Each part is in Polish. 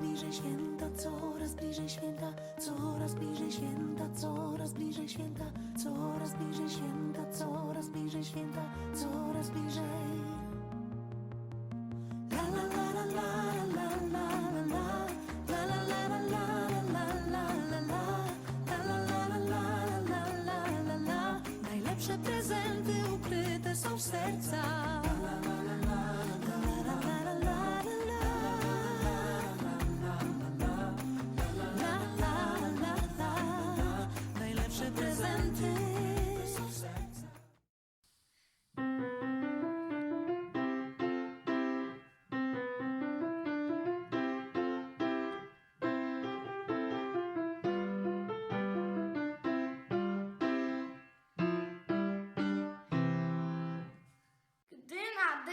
bliżej święta, coraz bliżej święta, coraz bliżej święta, coraz bliżej święta, coraz bliżej święta, coraz bliżej święta, coraz bliżej. La la la la la la la la la prezenty ukryte są w sercach.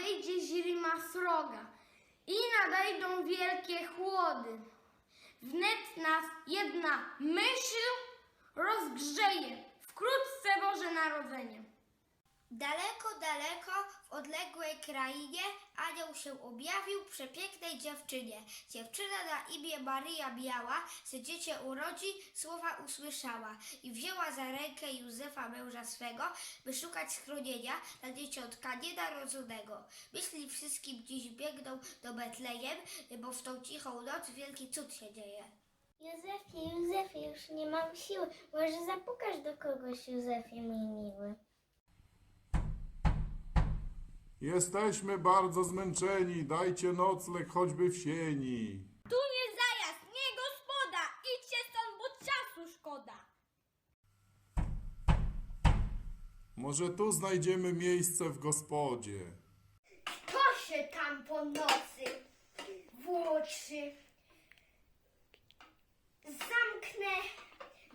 Nadejdzie zima sroga i nadejdą wielkie chłody, wnet nas jedna myśl rozgrzeje, wkrótce Boże Narodzenie. Daleko, daleko, w odległej krainie anioł się objawił przepięknej dziewczynie. Dziewczyna na imię Maryja Biała, se dziecię urodzi, słowa usłyszała i wzięła za rękę Józefa męża swego, by szukać schronienia dla dzieciątka nienarodzonego. Myśli wszystkim dziś biegną do Betlejem, bo w tą cichą noc wielki cud się dzieje. Józefie, Józefie, już nie mam siły. Może zapukasz do kogoś, Józefie, mój miły. Jesteśmy bardzo zmęczeni, dajcie nocleg choćby w sieni. Tu nie zajazd, nie gospoda, idźcie stąd, bo czasu szkoda. Może tu znajdziemy miejsce w gospodzie. Kto się tam po nocy włóczy? Zamknę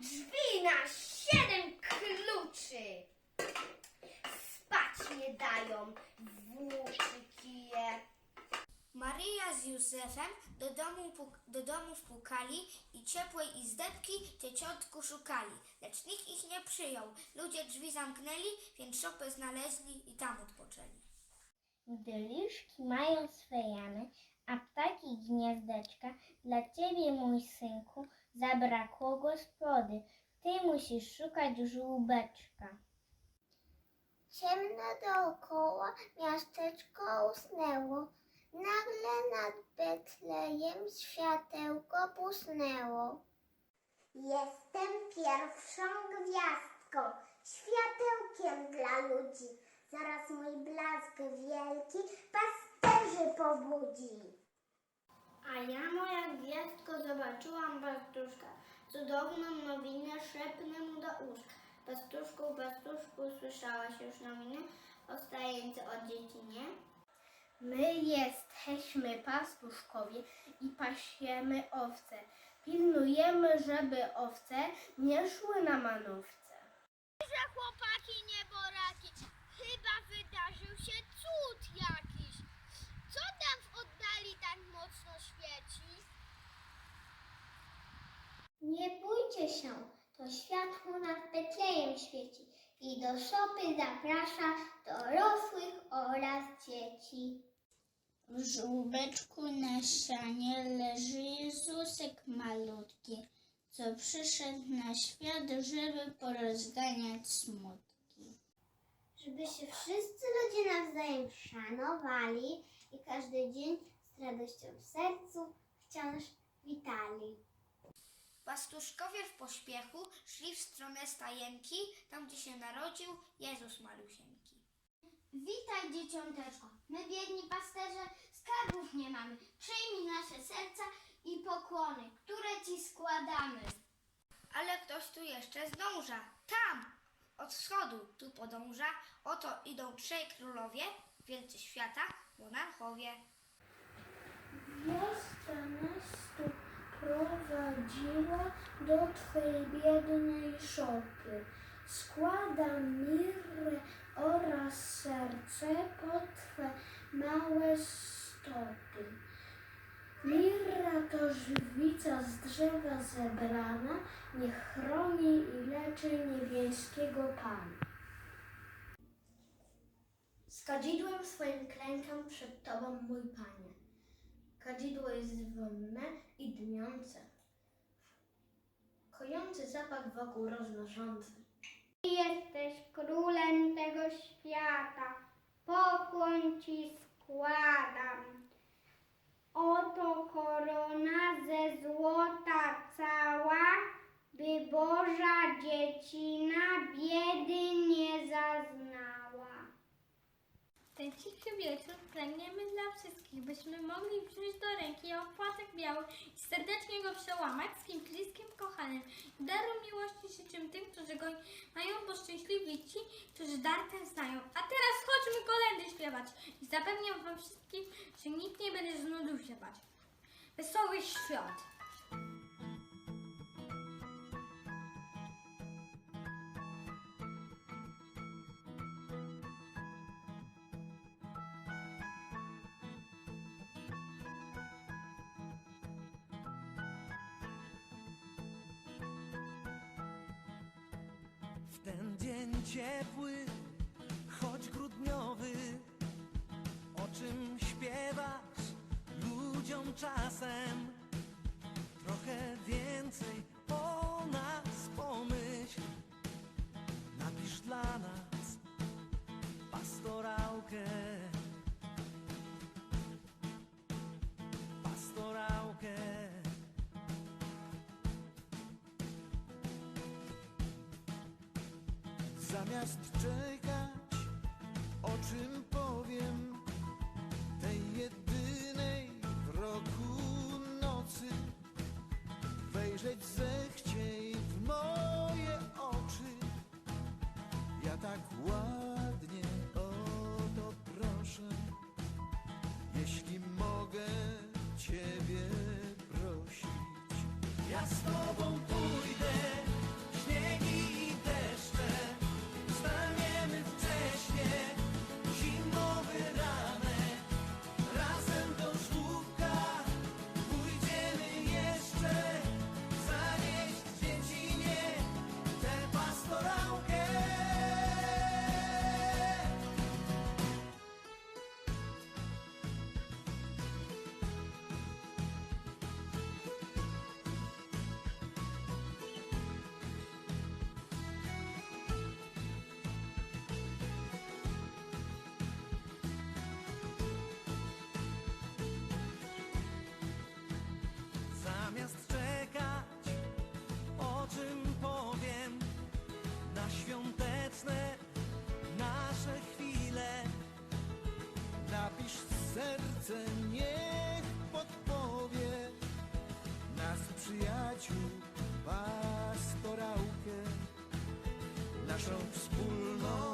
drzwi na siedem kluczy. Nie dają włóczy kije. Maryja z Józefem do domu, do domu wpukali i ciepłej izdebki dzieciątku szukali. Lecz nikt ich nie przyjął. Ludzie drzwi zamknęli, więc szopę znaleźli i tam odpoczęli. Gdy liszki mają swe jamy, a ptaki gniezdeczka, dla ciebie, mój synku, zabrakło gospody. Ty musisz szukać żółbeczka. Ciemno dookoła, miasteczko usnęło. Nagle nad Betlejem światełko błysnęło. Jestem pierwszą gwiazdką, światełkiem dla ludzi. Zaraz mój blask wielki pasterzy pobudzi. A ja, moja gwiazdko, zobaczyłam pastuszka. Cudowną nowinę szepnę mu do łóżka. Pastuszku, pastuszku, słyszałaś już nowinę ostające od dzieci, nie? My jesteśmy pastuszkowie i pasiemy owce. Pilnujemy, żeby owce nie szły na manowce. że chłopaki nieboraki, chyba wydarzył się cud jakiś. Co tam w oddali tak mocno świeci? Nie bójcie się, to światło nad Betlejem świeci i do szopy zaprasza dorosłych oraz dzieci. W żółbeczku na ścianie leży Jezusek malutki, co przyszedł na świat, żeby porozganiać smutki. Żeby się wszyscy ludzie nawzajem szanowali i każdy dzień z radością w sercu wciąż witali. Pastuszkowie w pośpiechu szli w stronę stajenki, tam gdzie się narodził Jezus malusieńki. Witaj dzieciąteczko, my biedni pasterze skarbów nie mamy. Przyjmij nasze serca i pokłony, które Ci składamy. Ale ktoś tu jeszcze zdąża. Tam! Od wschodu tu podąża. Oto idą trzej królowie, wielcy świata, monarchowie. Wiosna prowadziła do Twej biednej szopy. Składam mirrę oraz serce pod Twe małe stopy. Mirra to żywica z drzewa zebrana, niech chroni i leczy niebieskiego Pana. Z kadzidłem swoim klękam przed Tobą, mój Panie. Kadzidło jest wolne i dmiące, kojący zapach wokół roznoszący. Jesteś królem tego świata, pokłoń ci składam. Cichy wieczór pragniemy dla wszystkich, byśmy mogli wziąć do ręki opłatek biały i serdecznie go przełamać z kim bliskim kochanym. Daru miłości życzę tym, którzy go mają, bo szczęśliwi ci, którzy dar ten znają. A teraz chodźmy kolendy śpiewać i zapewniam wam wszystkim, że nikt nie będzie z się bać. Wesołych świąt! Ten dzień ciepły, choć grudniowy, o czym śpiewasz ludziom czasem? Trochę więcej o nas pomyśl. Napisz dla nas pastorałkę. Pastorałkę. Zamiast czekać, o czym powiem? Tej jedynej w roku nocy, wejrzeć zechciej serce, niech podpowie nas przyjaciół pastorałkę, naszą wspólną.